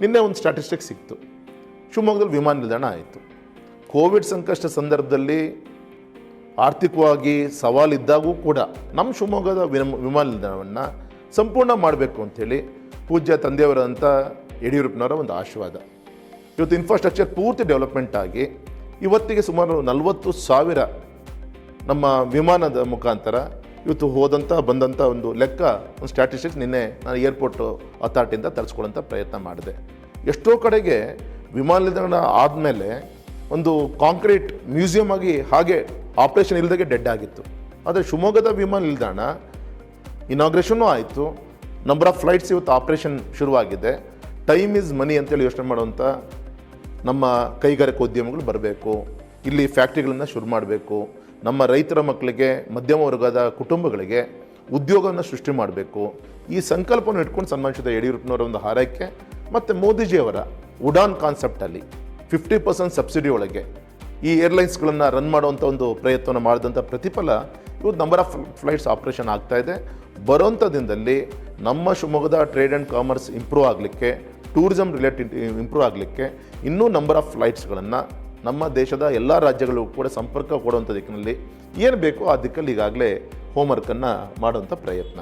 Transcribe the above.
ನಿನ್ನೆ ಒಂದು ಸ್ಟ್ಯಾಟಿಸ್ಟಿಕ್ ಸಿಕ್ತು. ಶಿವಮೊಗ್ಗದಲ್ಲಿ ವಿಮಾನ ನಿಲ್ದಾಣ ಆಯಿತು. ಕೋವಿಡ್ ಸಂಕಷ್ಟ ಸಂದರ್ಭದಲ್ಲಿ ಆರ್ಥಿಕವಾಗಿ ಸವಾಲಿದ್ದಾಗೂ ಕೂಡ ನಮ್ಮ ಶಿವಮೊಗ್ಗದ ವಿಮಾನ ನಿಲ್ದಾಣವನ್ನು ಸಂಪೂರ್ಣ ಮಾಡಬೇಕು ಅಂಥೇಳಿ ಪೂಜ್ಯ ತಂದೆಯವರಂಥ ಯಡಿಯೂರಪ್ಪನವರ ಒಂದು ಆಶೀರ್ವಾದ. ಇವತ್ತು ಇನ್ಫ್ರಾಸ್ಟ್ರಕ್ಚರ್ ಪೂರ್ತಿ ಡೆವಲಪ್ಮೆಂಟ್ ಆಗಿ ಇವತ್ತಿಗೆ ಸುಮಾರು ನಲವತ್ತು ಸಾವಿರ ನಮ್ಮ ವಿಮಾನದ ಮುಖಾಂತರ ಇವತ್ತು ಹೋದಂಥ ಬಂದಂಥ ಒಂದು ಲೆಕ್ಕ, ಒಂದು ಸ್ಟ್ಯಾಟಿಸ್ಟಿಕ್ಸ್ ನಿನ್ನೆ ನಾನು ಏರ್ಪೋರ್ಟ್ ಅಥಾರಿಟಿಯಿಂದ ತರಿಸ್ಕೊಳ್ಳೋಂಥ ಪ್ರಯತ್ನ ಮಾಡಿದೆ. ಎಷ್ಟೋ ಕಡೆಗೆ ವಿಮಾನ ನಿಲ್ದಾಣ ಆದಮೇಲೆ ಒಂದು ಕಾಂಕ್ರೀಟ್ ಮ್ಯೂಸಿಯಂ ಆಗಿ ಹಾಗೆ ಆಪ್ರೇಷನ್ ಇಲ್ಲದಾಗೆ ಡೆಡ್ ಆಗಿತ್ತು. ಆದರೆ ಶಿವಮೊಗ್ಗದ ವಿಮಾನ ನಿಲ್ದಾಣ ಇನಾಗ್ರೇಷನ್ನೂ ಆಯಿತು. ನಂಬರ್ ಆಫ್ ಫ್ಲೈಟ್ಸ್ ಇವತ್ತು ಆಪ್ರೇಷನ್ ಶುರುವಾಗಿದೆ. ಟೈಮ್ ಈಸ್ ಮನಿ ಅಂತೇಳಿ ಯೋಚನೆ ಮಾಡುವಂಥ ನಮ್ಮ ಕೈಗಾರಿಕಾ ಉದ್ಯಮಗಳು ಬರಬೇಕು. ಇಲ್ಲಿ ಫ್ಯಾಕ್ಟ್ರಿಗಳನ್ನು ಶುರು ಮಾಡಬೇಕು. ನಮ್ಮ ರೈತರ ಮಕ್ಕಳಿಗೆ, ಮಧ್ಯಮ ವರ್ಗದ ಕುಟುಂಬಗಳಿಗೆ ಉದ್ಯೋಗವನ್ನು ಸೃಷ್ಟಿ ಮಾಡಬೇಕು. ಈ ಸಂಕಲ್ಪವನ್ನು ಇಟ್ಕೊಂಡು ಸನ್ಮಾನಿಸಿದ ಯಡಿಯೂರಪ್ಪನವರ ಒಂದು ಹಾರೈಕೆ, ಮತ್ತು ಮೋದಿಜಿಯವರ ಉಡಾನ್ ಕಾನ್ಸೆಪ್ಟಲ್ಲಿ ಫಿಫ್ಟಿ ಪರ್ಸೆಂಟ್ ಸಬ್ಸಿಡಿ ಒಳಗೆ ಈ ಏರ್ಲೈನ್ಸ್ಗಳನ್ನು ರನ್ ಮಾಡುವಂಥ ಒಂದು ಪ್ರಯತ್ನವನ್ನು ಮಾಡಿದಂಥ ಪ್ರತಿಫಲ ಇವತ್ತು ನಂಬರ್ ಆಫ್ ಫ್ಲೈಟ್ಸ್ ಆಪ್ರೇಷನ್ ಆಗ್ತಾ ಇದೆ. ಬರೋಂಥ ದಿನದಲ್ಲಿ ನಮ್ಮ ಶಿವಮೊಗ್ಗದ ಟ್ರೇಡ್ ಆ್ಯಂಡ್ ಕಾಮರ್ಸ್ ಇಂಪ್ರೂವ್ ಆಗಲಿಕ್ಕೆ ಟೂರಿಸಮ್ ರಿಲೇಟೆಡ್ ಇಂಪ್ರೂವ್ ಆಗಲಿಕ್ಕೆ ಇನ್ನೂ ನಂಬರ್ ಆಫ್ ಫ್ಲೈಟ್ಸ್ಗಳನ್ನು ನಮ್ಮ ದೇಶದ ಎಲ್ಲ ರಾಜ್ಯಗಳು ಕೂಡ ಸಂಪರ್ಕ ಕೊಡುವಂಥ ದಿಕ್ಕಿನಲ್ಲಿ ಏನು ಬೇಕೋ ಆ ದಿಕ್ಕಲ್ಲಿ ಈಗಾಗಲೇ ಹೋಮ್ವರ್ಕನ್ನು ಮಾಡುವಂಥ ಪ್ರಯತ್ನ.